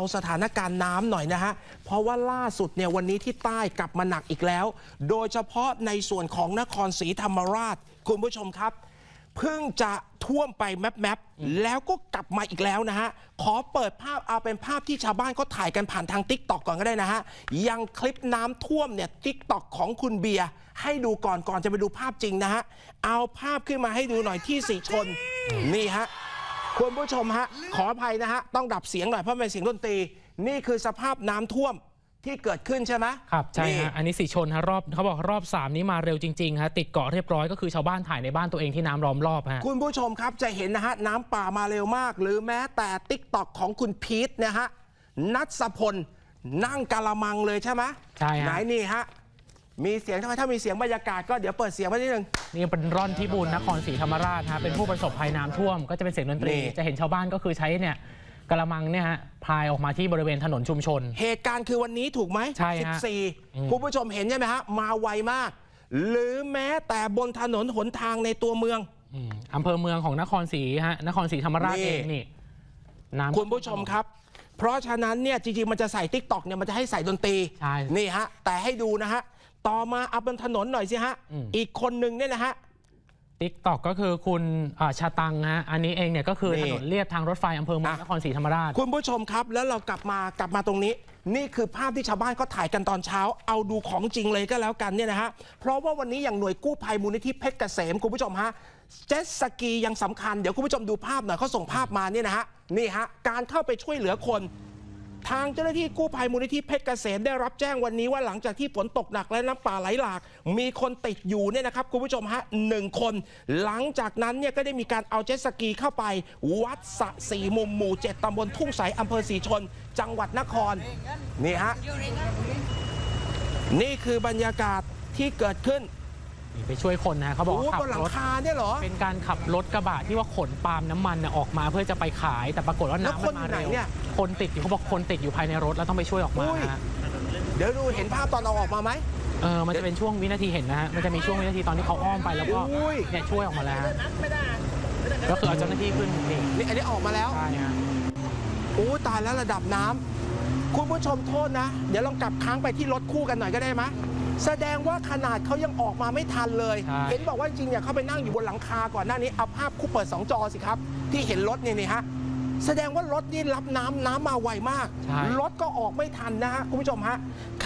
าสถานการณ์น้ำหน่อยนะฮะ เพราะว่าล่าสุดเนี่ยวันนี้ที่ใต้กลับมาหนักอีกแล้ว โดยเฉพาะในส่วนของนครศรีธรรมราช คุณผู้ชมครับ เพิ่งจะท่วมไปแมปแมปแล้วก็กลับมาอีกแล้วนะฮะ ขอเปิดภาพเอาเป็นภาพที่ชาวบ้านเขาถ่ายกันผ่านทางติ๊กตอกก่อนก็ได้นะฮะ ยังคลิปน้ำท่วมเนี่ยติ๊กตอกของคุณเบียร์ให้ดูก่อนก่อนจะไปดูภาพจริงนะฮะ เอาภาพขึ้นมาให้ดูหน่อยที่สีชนนี่ฮะ คุณผู้ชมฮะ ขออภัยนะฮะ ต้องดับเสียงหน่อยเพราะเป็นเสียงดนตรี นี่คือสภาพน้ำท่วมที่เกิดขึ้นใช่ไหมครับ ใช่นี่ฮะ อันนี้สีชนฮะรอบเขาบอกรอบ 3 นี้มาเร็วจริงๆฮะติดเกาะเรียบร้อยก็คือชาวบ้านถ่ายในบ้านตัวเองที่น้ำล้อมรอบฮะ คุณผู้ชมครับจะเห็นนะฮะ น้ำป่ามาเร็วมาก หรือแม้แต่ติ๊กตอกของคุณพีทนะฮะนัทพล นั่งกะละมังเลยใช่ไหมใช่ฮะ ไหนนี่ฮะ มีเสียงทำไมถ้ามีเสียงบรรยากาศก็เดี๋ยวเปิดเสียงไว้นิดนึง นี่เป็นร่อนพิบูลนครศรีธรรมราชฮะเป็นผู้ประสบภัยน้ำท่วม ก็จะเป็นเสียงดนตรี นี่ จะเห็นชาวบ้านก็คือใช้เนี่ยกระมังเนี่ยฮะพายออกมาที่บริเวณถนนชุมชน เหตุการณ์คือวันนี้ถูกไหมใช่ฮะอืม14 คุณผู้ชมเห็นใช่ไหมฮะ มาไวมาก หรือแม้แต่บนถนนหนทางในตัวเมือง อืมอำเภอเมืองของนครศรีฮะนครศรีธรรมราชนี่ เองนี่น้ำ คุณผู้ชมครับ เพราะฉะนั้นเนี่ยจริงๆ มันจะใส่ติ๊กต็อกเนี่ยมันจะให้ใส่ดนตรี ใช่ นี่ฮะ แต่ให้ดูนะฮะ ต่อมาเอาบนถนนหน่อยสิฮะ อืม อีกคนหนึ่งเนี่ยนะฮะ ติ๊กตอกก็คือคุณอ่าชาตังฮะ อันนี้เองเนี่ยก็คือนี่ถนนเลียบทางรถไฟอำเภอเมืองอะ นครศรีธรรมราช คุณผู้ชมครับ แล้วเรากลับมากลับมาตรงนี้ นี่คือภาพที่ชาวบ้านก็ถ่ายกันตอนเช้า เอาดูของจริงเลยก็แล้วกันเนี่ยนะฮะ เพราะว่าวันนี้อย่างหน่วยกู้ภัยมูลนิธิเพชรเกษมคุณผู้ชมฮะเจ็ตสกียังสำคัญเดี๋ยวคุณผู้ชมดูภาพหน่อยเขาส่งภาพมาเนี่ยนะฮะนี่ฮะการเข้าไปช่วยเหลือคน ทางเจ้าหน้าที่กู้ภัยมูลนิธิเพชรเกษมได้รับแจ้งวันนี้ว่าหลังจากที่ฝนตกหนักและน้ำป่าไหลหลาก มีคนติดอยู่เนี่ยนะครับคุณผู้ชมฮะหนึ่งคน หลังจากนั้นเนี่ยก็ได้มีการเอาเจ็ตสกีเข้าไป วัดสะสีมุมหมู่เจ็ดตำบลทุ่งใสอำเภอสีชน จังหวัดนครนี่ฮะนี่คือบรรยากาศที่เกิดขึ้น นี่ไปช่วยคนนะฮะเขาบอกโอ้ว่าขับบนหลังรถคาเนี่ยเหรอ เป็นการขับรถกระบะที่ว่าขนปาล์มน้ำมันเนี่ยออกมาเพื่อจะไปขายแต่ปรากฏว่าแล้วน้ำคมันนมาอยู่ไหนเร็วเนี่ยคนติดอยู่เขาบอกคนติดอยู่ภายในรถแล้วต้องไปช่วยออกมาอุ้ยฮะเดี๋ยวดูเห็นภาพตอนเอาออกมาไหม เออมันจะเป็นช่วงวินาทีเห็นนะฮะมันจะมีช่วงวินาทีตอนที่เขาอ้อมไปแล้วก็อุ้ย เนี่ยช่วยออกมาแล้วฮะก็คือเอาเจ้าหน้าที่ขึ้นนี่นี่อันนี้ออกมาแล้ว ใช่ฮะโอ้ตายแล้วระดับน้ำคุณผู้ชมโทษนะ เดี๋ยวลองกลับค้างไปที่รถคู่กันหน่อยก็ได้ไหม แสดงว่าขนาดเขายังออกมาไม่ทันเลย ใช่ เห็นบอกว่าจริงๆเนี่ยเขาไปนั่งอยู่บนหลังคาก่อนหน้านี้เอาภาพคู่เปิด 2 จอสิครับ ที่เห็นรถเนี่ยนี่ฮะแสดงว่ารถนี่รับน้ำน้ำมาไวมาก ใช่ รถก็ออกไม่ทันนะฮะคุณผู้ชมฮะ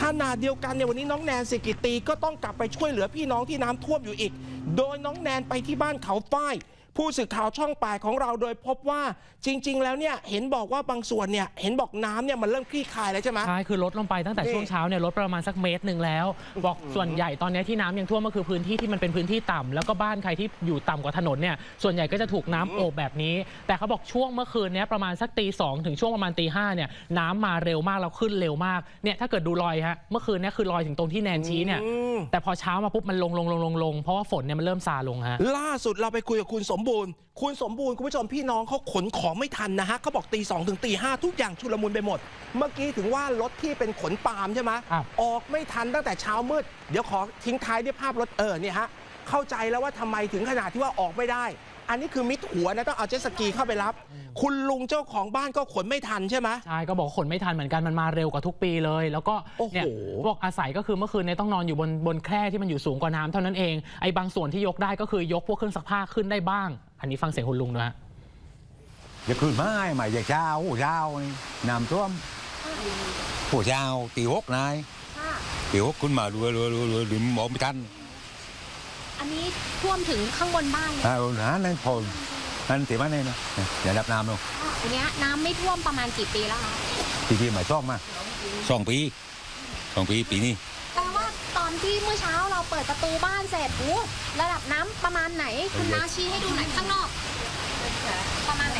ขนาดเดียวกันเนี่ยวันนี้น้องแนนสิกิตีก็ต้องกลับไปช่วยเหลือพี่น้องที่น้ำท่วมอยู่อีก โดยน้องแนนไปที่บ้านเขาฝ้าย ผู้สื่อข่าวช่องแปดของเราโดยพบว่าจริง ๆ แล้วเนี่ยเห็นบอกว่าบางส่วนเนี่ยเห็นบอกน้ำเนี่ยมันเริ่มคลี่คลายแล้วใช่ไหมใช่คือลดลงไปตั้งแต่นี่ช่วงเช้าเนี่ยลดประมาณสักเมตรหนึ่งแล้ว บอกส่วนใหญ่ตอนนี้ที่น้ำยังท่วมก็คือพื้นที่ที่มันเป็นพื้นที่ต่ำแล้วก็บ้านใครที่อยู่ต่ำกว่าถนนเนี่ยส่วนใหญ่ก็จะถูกน้ำโอบแบบนี้ แต่เขาบอกช่วงเมื่อคืนเนี้ยประมาณสักตีสองถึงช่วงประมาณตีห้าเนี่ยน้ำมาเร็วมากแล้วขึ้นเร็วมากเนี่ยถ้าเกิดดูรอยฮะเมื่อคืนเนี้ยคือรอยถึงตรงที่แนนชี้เนี่ยอืมแต่พอเช้ามาปุ๊บมันลงลงลงลงลงเพราะว่าฝนเนี่ยมันเริ่มซาลงฮะล่าสุดเราไปคุยกับคุณสมบูรณ์ คุณสมบูรณ์คุณผู้ชมพี่น้องเขาขนของไม่ทันนะฮะเขาบอกตีสองถึงตีห้าทุกอย่างชุลมุนไปหมด เมื่อกี้ถึงว่ารถที่เป็นขนปาล์มใช่ไหมครับ ออกไม่ทันตั้งแต่เช้ามืด เดี๋ยวขอทิ้งท้ายด้วยภาพรถเออเนี่ยฮะเข้าใจแล้วว่าทำไมถึงขนาดที่ว่าออกไม่ได้ อันนี้คือมิดหัวนะต้องเอาเจ็ตสกีเข้าไปรับ คุณลุงเจ้าของบ้านก็ขนไม่ทันใช่ไหม ใช่ก็บอกขนไม่ทันเหมือนกันมันมาเร็วกว่าทุกปีเลย แล้วก็โอ้โห เนี่ยบอกอาศัยก็คือเมื่อคืนเนี้ต้องนอนอยู่บนบนแคร่ที่มันอยู่สูงกว่าน้ำเท่านั้นเองไอ้บางส่วนที่ยกได้ก็คือยกพวกเครื่องซักผ้าขึ้นได้บ้าง อันนี้ฟังเสียงคุณลุงด้วยฮะ อย่าคืนไม้มาอย่าเช้าหัวเช้านี่น้ำท่วมหัวเช้าตีหกนายค่ะตีหกขึ้นมารัวรัวรัวรัวหรือมองไม่ทัน อันนี้ท่วมถึงข้างบนบ้านเลยอ่าหานั่นพอนั่นตีมันเลยนะอย่าดับน้ำลงอันเนี้ยน้ำไม่ท่วมประมาณกี่ปีแล้วคะทีที่หมายซ่อมมาสองปีสองปีปีนี้แปลว่าตอนที่เมื่อเช้าเราเปิดประตูบ้านเสร็จอู้ระดับน้ำประมาณไหนคุณนาชี้ให้ดูหน่อยข้างนอก ประมาณไหน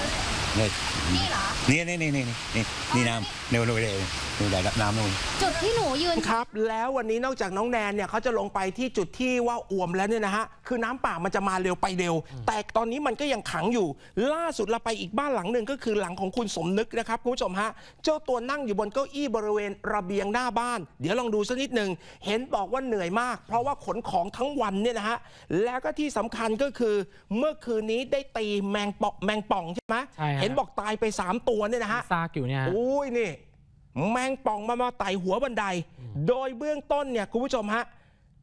เนี่ยนี่เหรอนี่นี่นี่นี่นี่นี่น้ำ เร็วเร็วเร็วเร็วได้รับน้ำลงจุดที่หนูยืน ครับ แล้ววันนี้นอกจากน้องแนนเนี่ยเขาจะลงไปที่จุดที่ว่าอ่วมแล้วเนี่ยนะฮะ คือน้ำป่ามันจะมาเร็วไปเร็ว แต่ตอนนี้มันก็ยังขังอยู่ ล่าสุดเราไปอีกบ้านหลังหนึ่งก็คือหลังของคุณสมนึกนะครับคุณผู้ชมฮะ เจ้าตัวนั่งอยู่บนเก้าอี้บริเวณระเบียงหน้าบ้าน เดี๋ยวลองดูสักนิดหนึ่ง เห็นบอกว่าเหนื่อยมาก เพราะว่าขนของทั้งวันเนี่ยนะฮะ แล้วก็ที่สำคัญก็คือเมื่อคืนนี้ได้ตีแมงป่องแมงป่องใช่ไหมใช่ฮะ เห็นบอกตายไป3ตัวเนี่ยนะฮะ ซากอยู่เนี่ยฮะ อุ้ยนี่ แมงป่องมามาไต่หัวบันได โดยเบื้องต้นเนี่ยคุณผู้ชมฮะ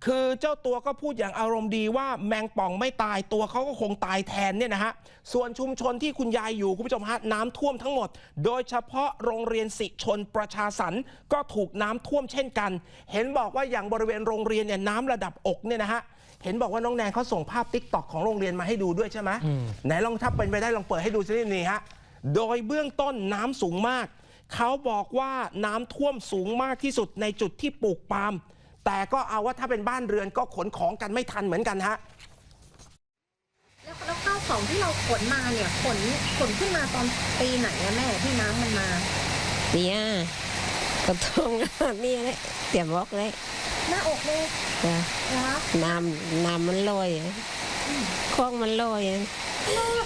คือเจ้าตัวก็พูดอย่างอารมณ์ดีว่าแมงป่องไม่ตายตัวเขาก็คงตายแทนเนี่ยนะฮะ ส่วนชุมชนที่คุณยายอยู่คุณผู้ชมฮะน้ำท่วมทั้งหมด โดยเฉพาะโรงเรียนสิชนประชาสรรค์ก็ถูกน้ำท่วมเช่นกัน เห็นบอกว่าอย่างบริเวณโรงเรียนเนี่ยน้ำระดับอกเนี่ยนะฮะเห็นบอกว่าน้องแนนเขาส่งภาพติ๊กตอกของโรงเรียนมาให้ดูด้วยใช่ไหมอืมไหนลองถ้าเป็นไปได้ลองเปิดให้ดูสินี่ฮะโดยเบื้องต้นน้ำสูงมาก เขาบอกว่าน้ำท่วมสูงมากที่สุดในจุดที่ปลูกปาล์มแต่ก็เอาว่าถ้าเป็นบ้านเรือนก็ขนของกันไม่ทันเหมือนกันฮะแล้วแล้วข้าวของที่เราขนมาเนี่ยขนขนขึ้นมาตอนปีไหนอะแม่ที่น้ำมันมา เนี่ยกระทงนี่แหละเตรียมบอกเลยหน้าอกเลยจ้ะนะน้ำน้ำมันลอยอะคลองมันลอยอะ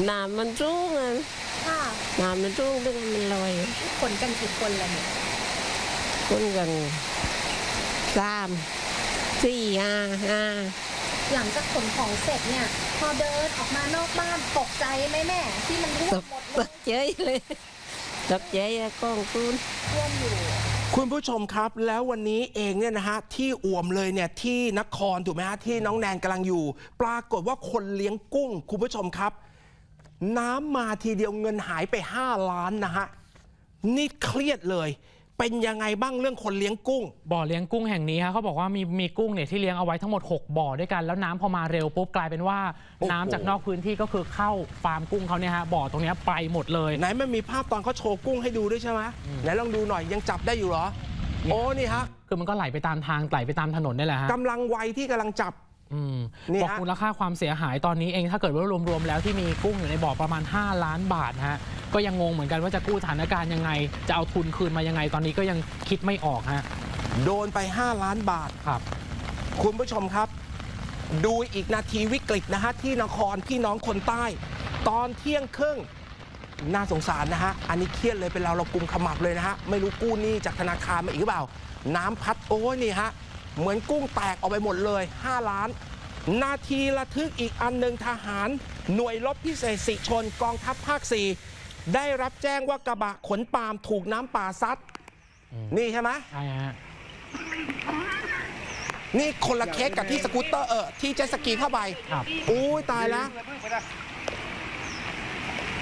น้ำมันสูงอะค่ะ น้ำมันสูงด้วยมันลอยอะขนกันกี่คนละเนี่ยคนกันสามสี่ห้าห้าหลังจากขนของเสร็จเนี่ย พอเดินออกมานอกบ้านตกใจไหมแม่ ที่มันท่วตมกหมดตเลยกใจเลยตกใจอะกองคูนท่วมอยู่คุณผู้ชมครับแล้ววันนี้เองเนี่ยนะฮะที่อ่วมเลยเนี่ยที่นครถูกไหมฮะที่น้องแนนกำลังอยู่ ปรากฏว่าคนเลี้ยงกุ้ง คุณผู้ชมครับ น้ำมาทีเดียวเงินหายไป 5 ล้านนะฮะ นี่เครียดเลย เป็นยังไงบ้างเรื่องคนเลี้ยงกุ้ง บ่อเลี้ยงกุ้งแห่งนี้ฮะเขาบอกว่ามีมีกุ้งเนี่ยที่เลี้ยงเอาไว้ทั้งหมด 6 บ่อด้วยกัน แล้วน้ำพอมาเร็วปุ๊บกลายเป็นว่า โอ้โห น้ำจากนอกพื้นที่ก็คือเข้าฟาร์มกุ้งเขาเนี่ยฮะบ่อตรงเนี้ยไปหมดเลย ไหนมันมีภาพตอนเขาโชว์กุ้งให้ดูด้วยใช่ไหมไหนลองดูหน่อยยังจับได้อยู่เหรอ โอ้นี่ฮะคือมันก็ไหลไปตามทางไหลไปตามถนนนี่แหละฮะ กำลังวัยที่กำลังจับ อืมนี่บอกฮะ มูลค่าความเสียหายตอนนี้เองถ้าเกิดว่ารวมๆแล้วที่มีกุ้งอยู่ในบ่อประมาณ 5 ล้านบาทฮะก็ยังงงเหมือนกันว่าจะกู้สถานการณ์ยังไง จะเอาทุนคืนมายังไง ตอนนี้ก็ยังคิดไม่ออกฮะโดนไป 5 ล้านบาท ครับ คุณผู้ชมครับ ดูอีกนาทีวิกฤตนะฮะ ที่นครพี่น้องคนใต้ ตอนเที่ยงครึ่ง น่าสงสารนะฮะ อันนี้เครียดเลยเป็นเราเรากุมขมับเลยนะฮะ ไม่รู้กู้หนี้จากธนาคารมาอีกหรือเปล่า น้ำพัดโอ้ยนี่ฮะ เหมือนกุ้งแตกออกไปหมดเลย 5 ล้าน นาทีระทึกอีกอันหนึ่งทหาร หน่วยรบพิเศษสิชนกองทัพภาค 4 ได้รับแจ้งว่ากระบะขนปาล์มถูกน้ำป่าซัดอืมนี่ใช่ไหมใช่ฮะนี่คนละเคสกับที่สกูตเตอร์เออที่เจ็ตสกีเข้าไป ครับ อุ้ยตายแล้ว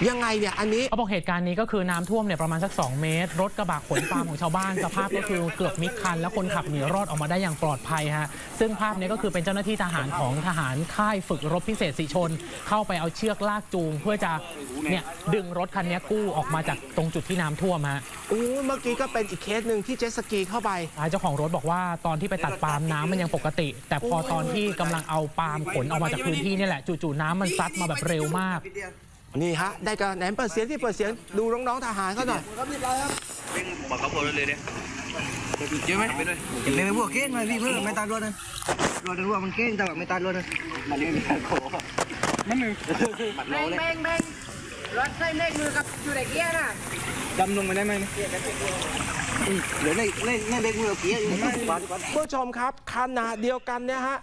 ยังไงเนี่ยอันนี้เขาบอกเหตุการณ์นี้ก็คือน้ำท่วมเนี่ยประมาณสัก 2 เมตร รถกระบะขนปาล์มของชาวบ้าน สภาพก็คือเกือบมิดคัน แล้วคนขับหนีรอดออกมาได้อย่างปลอดภัยฮะซึ่งภาพนี้ก็คือเป็นเจ้าหน้าที่ทหารของทหารค่ายฝึกรบพิเศษสิชน เข้าไปเอาเชือกลากจูง เพื่อจะเนี่ยดึงรถคันนี้กู้ออกมาจากตรงจุดที่น้ำท่วมฮะ อู้เมื่อกี้ก็เป็นอีกเคสหนึ่งที่เจ็ตสกีเข้าไปเจ้าของรถบอกว่าตอนที่ไปตัดปาล์มน้ำมันยังปกติ แต่พอตอนที่กำลังเอาปาล์มขนออกมาจากพื้นที่นี่แหละจู่ๆน้ำมันซัดมาแบบเร็วมาก นี่ฮะ ได้กันไหนเปิดเสียงที่เปิดเสียงดูน้องๆทหารเขาหน่อยบอกเขาเลยเลยดิเยอะไหมเดี๋ยวพวกเก้งมาพี่เพื่อนไม่ตาดรวดนะรวดรวดมันเก้งแต่ว่าไม่ตาดรวดนะมันนี่มีการโผล่มันหนึ่งบัตรโลเลยรถใส่เลขมือกับอยู่ในเกียร์น่ะดำลงไปได้ไหมเดี๋ยวเลขเลขเลขมือเกียร์อยู่ไม่ผู้ชมครับขณะเดียวกันเนี่ยฮะ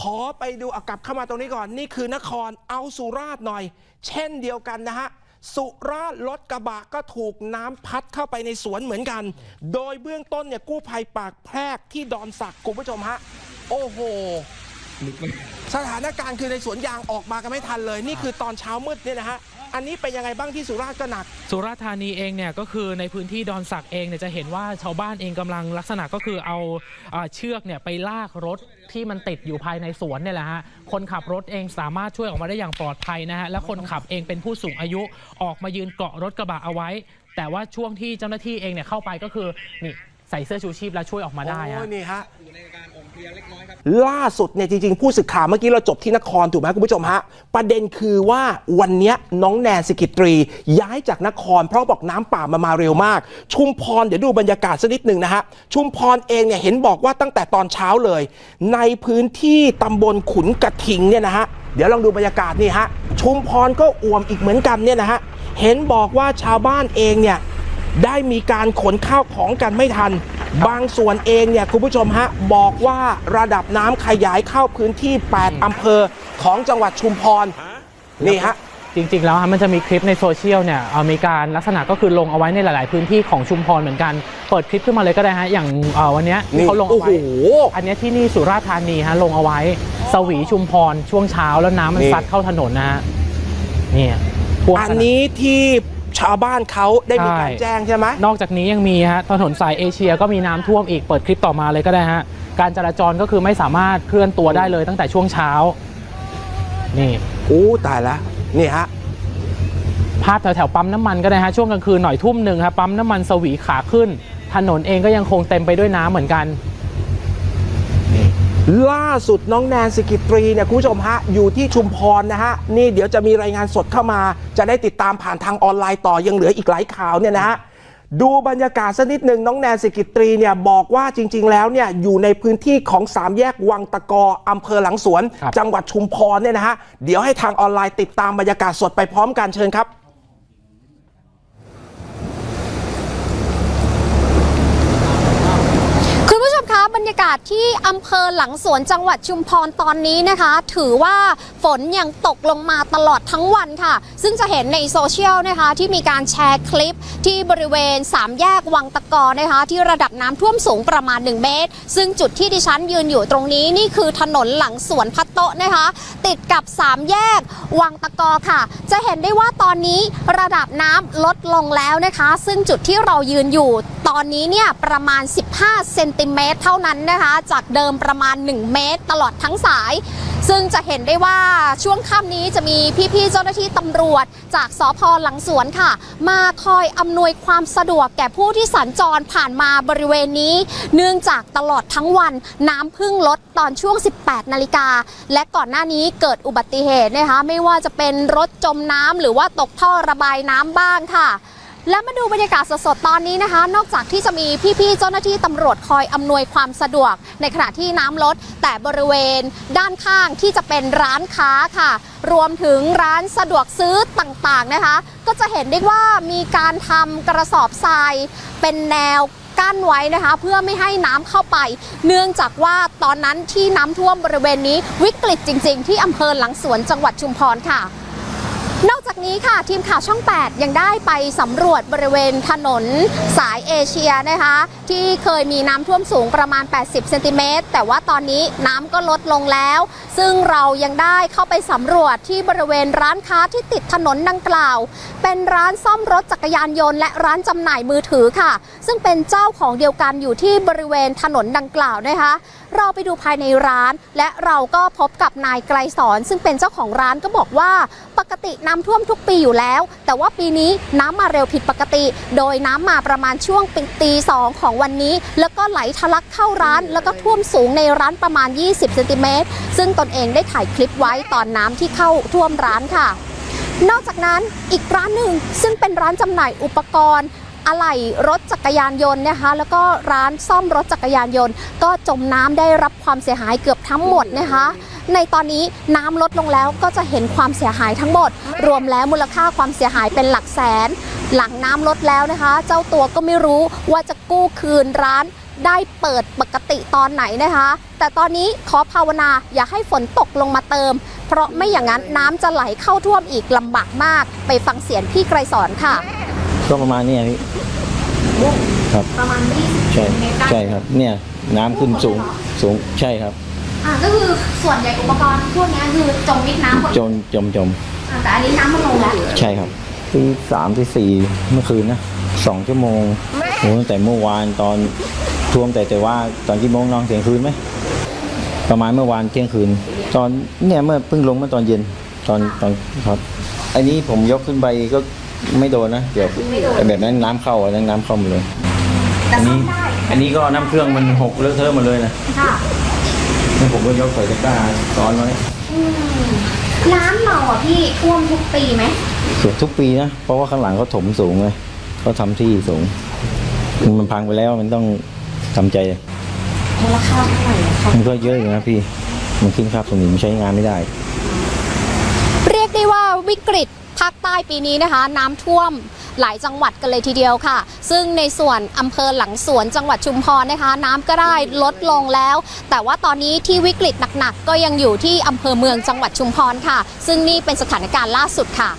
ขอไปดูเอากลับเข้ามาตรงนี้ก่อน นี่คือนครเอาสุราษฎร์หน่อย เช่นเดียวกันนะฮะ สุราษฎร์รถกระบะก็ถูกน้ำพัดเข้าไปในสวนเหมือนกัน โดยเบื้องต้นเนี่ยกู้ภัยปากแพรกที่ดอนสักคุณผู้ชมฮะ โอ้โหสถานการณ์คือในสวนยางออกมากันไม่ทันเลย นี่คือตอนเช้ามืดเนี่ยนะฮะ อันนี้เป็นยังไงบ้างที่สุราษฎร์ก็หนัก สุราษฎร์ธานีเองเนี่ยก็คือในพื้นที่ดอนสักเองเนี่ยจะเห็นว่าชาวบ้านเองกำลังลักษณะก็คือเอาอ่าเชือกเนี่ยไปลากรถที่มันติดอยู่ภายในสวนเนี่ยแหละฮะคนขับรถเองสามารถช่วยออกมาได้อย่างปลอดภัยนะฮะและคนขับเองเป็นผู้สูงอายุออกมายืนเกาะรถกระบะเอาไว้ แต่ว่าช่วงที่เจ้าหน้าที่เองเนี่ยเข้าไปก็คือนี่ใส่เสื้อชูชีพแล้วช่วยออกมาได้โอ้ฮะยนี่ฮะ ล่าสุดเนี่ยจริงๆ ผู้สื่อข่าวเมื่อกี้เราจบที่นครถูกไหมคุณผู้ชมฮะ ประเด็นคือว่าวันนี้น้องแนนสกิตรี ย้ายจากนคร เพราะบอกน้ำป่ามามาเร็วมาก ชุมพรเดี๋ยวดูบรรยากาศสักนิดหนึ่งนะฮะ ชุมพรเองเนี่ยเห็นบอกว่าตั้งแต่ตอนเช้าเลย ในพื้นที่ตำบลขุนกระทิงเนี่ยนะฮะเดี๋ยวลองดูบรรยากาศนี่ฮะชุมพรก็อ่วมอีกเหมือนกันเนี่ยนะฮะเห็นบอกว่าชาวบ้านเองเนี่ย ได้มีการขนข้าวของกันไม่ทัน บางส่วนเองเนี่ยคุณผู้ชมฮะบอกว่าระดับน้ำขยายเข้าพื้นที่ 8อำเภอของจังหวัดชุมพรนี่ฮะจริงๆ แล้วฮะมันจะมีคลิปในโซเชียลเนี่ยเอ่อมีการลักษณะก็คือลงเอาไว้ในหลาย ๆ พื้นที่ของชุมพรเหมือนกัน เปิดคลิปขึ้นมาเลยก็ได้ฮะ อย่างเอ่อวันเนี้ยที่เขาลงเอาโอ้โหไว้อันเนี้ยที่นี่สุราษฎร์ธานีฮะลงเอาไว้ สวีชุมพรช่วงเช้าแล้วน้ำมันนี่ซัดเข้าถนนนะฮะเนี่ยพวกอันนี้ที่ ชาวบ้านเขาได้มีการใช่แจ้งใช่ไหมนอกจากนี้ยังมีฮะถนนสายเอเชียก็มีน้ำท่วมอีกเปิดคลิปต่อมาเลยก็ได้ฮะการจราจรก็คือไม่สามารถเคลื่อนตัวได้เลยตั้งแต่ช่วงเช้า นี่อู้ตายแล้วนี่ฮะภาพแถวๆปั๊มน้ำมันก็ได้ฮะช่วงกลางคืนหน่อยทุ่มหนึ่งครับปั๊มน้ำมันสวีขาขึ้น ถนนเองก็ยังคงเต็มไปด้วยน้ำเหมือนกัน ล่าสุดน้องแนนสิกิตรีเนี่ยคุณผู้ชมฮะอยู่ที่ชุมพรนะฮะนี่เดี๋ยวจะมีรายงานสดเข้ามา จะได้ติดตามผ่านทางออนไลน์ต่อยังเหลืออีกหลายข่าวเนี่ยนะฮะดูบรรยากาศสักนิดหนึ่งน้องแนนสิกิตรีเนี่ยบอกว่าจริง ๆ แล้วเนี่ยอยู่ในพื้นที่ของสามแยกวังตะกออำเภอหลังสวนครับจังหวัดชุมพรเนี่ยนะฮะเดี๋ยวให้ทางออนไลน์ติดตามบรรยากาศสดไปพร้อมกันเชิญครับ คุณผู้ชมคะ บรรยากาศที่อำเภอหลังสวนจังหวัดชุมพรตอนนี้นะคะ ถือว่าฝนยังตกลงมาตลอดทั้งวันค่ะ ซึ่งจะเห็นในโซเชียลนะคะ ที่มีการแชร์คลิปที่บริเวณ 3 แยกวังตะกอนะคะ ที่ระดับน้ำท่วมสูงประมาณ 1 เมตร ซึ่งจุดที่ดิฉันยืนอยู่ตรงนี้นี่คือถนนหลังสวนพัตโตะนะคะ ติดกับ 3 แยกวังตะกอค่ะ จะเห็นได้ว่าตอนนี้ระดับน้ำลดลงแล้วนะคะ ซึ่งจุดที่เรายืนอยู่ตอนนี้เนี่ยประมาณ 15 เซนติเมตรเท่านั้นนะคะ จากเดิมประมาณ 1 เมตร ตลอดทั้งสาย ซึ่งจะเห็นได้ว่าช่วงค่ำนี้จะมีพี่ๆเจ้าหน้าที่ตำรวจ จากสพหลังสวนค่ะ มาคอยอำนวยความสะดวกแก่ผู้ที่สัญจรผ่านมาบริเวณนี้ เนื่องจากตลอดทั้งวันน้ำพึ่งลดตอนช่วง 18 นาฬิกา และก่อนหน้านี้เกิดอุบัติเหตุนะคะ ไม่ว่าจะเป็นรถจมน้ำหรือว่าตกท่อระบายน้ำบ้างค่ะ และมาดูบรรยากาศสดๆ ตอนนี้นะคะ นอกจากที่จะมีพี่ๆ เจ้าหน้าที่ตำรวจคอยอำนวยความสะดวก ในขณะที่น้ำลด แต่บริเวณด้านข้างที่จะเป็นร้านค้าค่ะ รวมถึงร้านสะดวกซื้อต่างๆนะคะ ก็จะเห็นได้ว่ามีการทำกระสอบทราย เป็นแนวกั้นไว้นะคะ เพื่อไม่ให้น้ำเข้าไป เนื่องจากว่าตอนนั้นที่น้ำท่วมบริเวณนี้วิกฤตจริง ๆ ที่อำเภอหลังสวนจังหวัดชุมพรค่ะ นอกจากนี้ค่ะทีมข่าวช่อง 8 ยังได้ไปสำรวจบริเวณถนนสายเอเชียนะคะ ที่เคยมีน้ำท่วมสูงประมาณ 80 เซนติเมตรแต่ว่าตอนนี้น้ำก็ลดลงแล้ว ซึ่งเรายังได้เข้าไปสำรวจที่บริเวณร้านค้าที่ติดถนนดังกล่าว เป็นร้านซ่อมรถจักรยานยนต์และร้านจำหน่ายมือถือค่ะ ซึ่งเป็นเจ้าของเดียวกันอยู่ที่บริเวณถนนดังกล่าวนะคะ เราไปดูภายในร้าน และเราก็พบกับนายไกรสอนซึ่งเป็นเจ้าของร้านก็บอกว่า ปกติน้ำท่วมทุกปีอยู่แล้ว แต่ว่าปีนี้น้ำมาเร็วผิดปกติ โดยน้ำมาประมาณช่วงตีสองของวันนี้ แล้วก็ไหลทะลักเข้าร้าน แล้วก็ท่วมสูงในร้านประมาณ 20เซนติเมตรซึ่งตนเองได้ถ่ายคลิปไว้ตอนน้ำที่เข้าท่วมร้านค่ะ นอกจากนั้นอีกร้านหนึ่งซึ่งเป็นร้านจำหน่ายอุปกรณ์อะไหล่รถจักรยานยนต์นะคะ แล้วก็ร้านซ่อมรถจักรยานยนต์ ก็จมน้ำได้รับความเสียหายเกือบทั้งหมดนะคะ ในตอนนี้น้ำลดลงแล้วก็จะเห็นความเสียหายทั้งหมด รวมแล้วมูลค่าความเสียหายเป็นหลักแสน หลังน้ำลดแล้วนะคะ เจ้าตัวก็ไม่รู้ว่าจะกู้คืนร้านได้เปิดปกติตอนไหนนะคะ แต่ตอนนี้ขอภาวนาอย่าให้ฝนตกลงมาเติม เพราะไม่อย่างนั้นน้ำจะไหลเข้าท่วมอีกลำบากมาก ไปฟังเสียงพี่ไกรสอนค่ะ ก็ประมาณเนี้ยพี่ครับประมาณใช่ใช่ครับเนี่ยน้ำขึ้นสูงสูงใช่ครับ อ่าก็คือส่วนใหญ่อุปกรณ์พวกนี้คือจมมิดน้ำหมดจนจมจมอ่าแต่อันนี้น้ำมันลงแล้วใช่ครับที่สามที่สี่เมื่อคืนนะสองชั่วโมงโอ้ตั้งแต่เมื่อวานตอนท่วมแต่แต่ว่าตอนกี่โมงนอนเสียงคืนไหมประมาณเมื่อวานเที่ยงคืน ตอนเนี่ยเมื่อเพิ่งลงเมื่อตอนเย็นตอนตอนครับ อันนี้ผมยกขึ้นไปก็ไม่โดนนะเดี๋ยวแต่แบบนั้นน้ำเข้าอันนั้นน้ำเข้าหมดเลยแต่อันซ่อนี้มได้อันนี้ก็น้ำเครื่องมันหกเลอะเทอะหมดเลยนะค่ะนี่ ผมก็ยกใส่ตะกร้าซ้อนไว้อืมร้านเราอะพี่ท่วมทุกปีไหมสูงทุกปีนะเพราะว่าข้างหลังเขาถมสูงเลยเขาทำที่สูง มันพังไปแล้วมันต้องทำใจ มูลค่าเท่าไหร่อะคะมันก็เยอะอยู่นะพี่ มันขึ้นค่าสนิมใช้งานไม่ได้ เรียกได้ว่าวิกฤตภาคใต้ปีนี้นะคะ น้ำท่วม หลายจังหวัดกันเลยทีเดียวค่ะ ซึ่งในส่วนอำเภอหลังสวนจังหวัดชุมพรนะคะ น้ำก็ได้ลดลงแล้ว แต่ว่าตอนนี้ที่วิกฤตหนักๆ ก็ยังอยู่ที่อำเภอเมืองจังหวัดชุมพรค่ะ ซึ่งนี่เป็นสถานการณ์ล่าสุดค่ะ